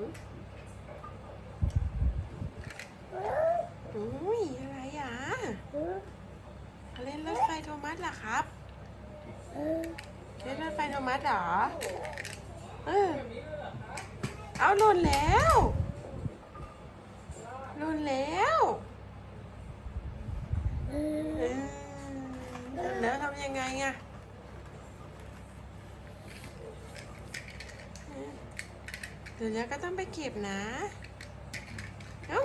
อ้ยอะไรอะเล่นรถไฟโทมัสเหรอครับเล่นรถไฟโทมัสเหรอ เออ เอาหล่นแล้วหล่นแล้วเออแล้วทำยังไงอะ เดี๋ยวก็ต้องไปเก็บนะ เอ้า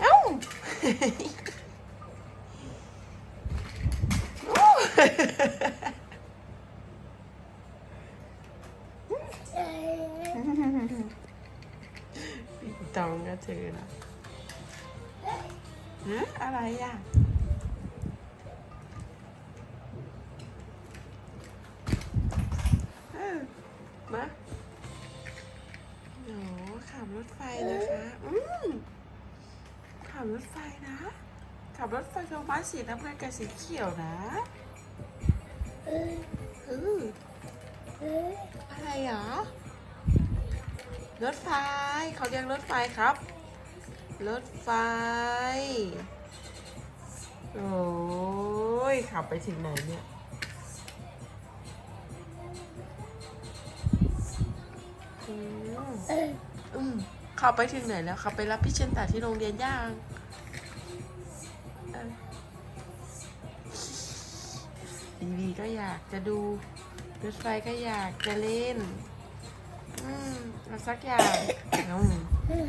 เอ้าโอ้ปิงตองก็เจอล้วฮะอะไรอะมา โหขับรถไฟนะคะ อืมขับรถไฟนะ ขับรถไฟโทมัสสีน้ำเงินกับสีเขียวนะเอออะไรหรอ รถไฟ เขาเรียกรถไฟครับ รถไฟ โอ้ย ขับไปถึงไหนเนี่ยอืม อืมเขับไปถึงไหนแล้วขับไปรับพี่เชนตาที่โรงเรียนย่างทีวีก็อยากจะดูรถไฟก็อยากจะเล่น อืมสักอย่างอืม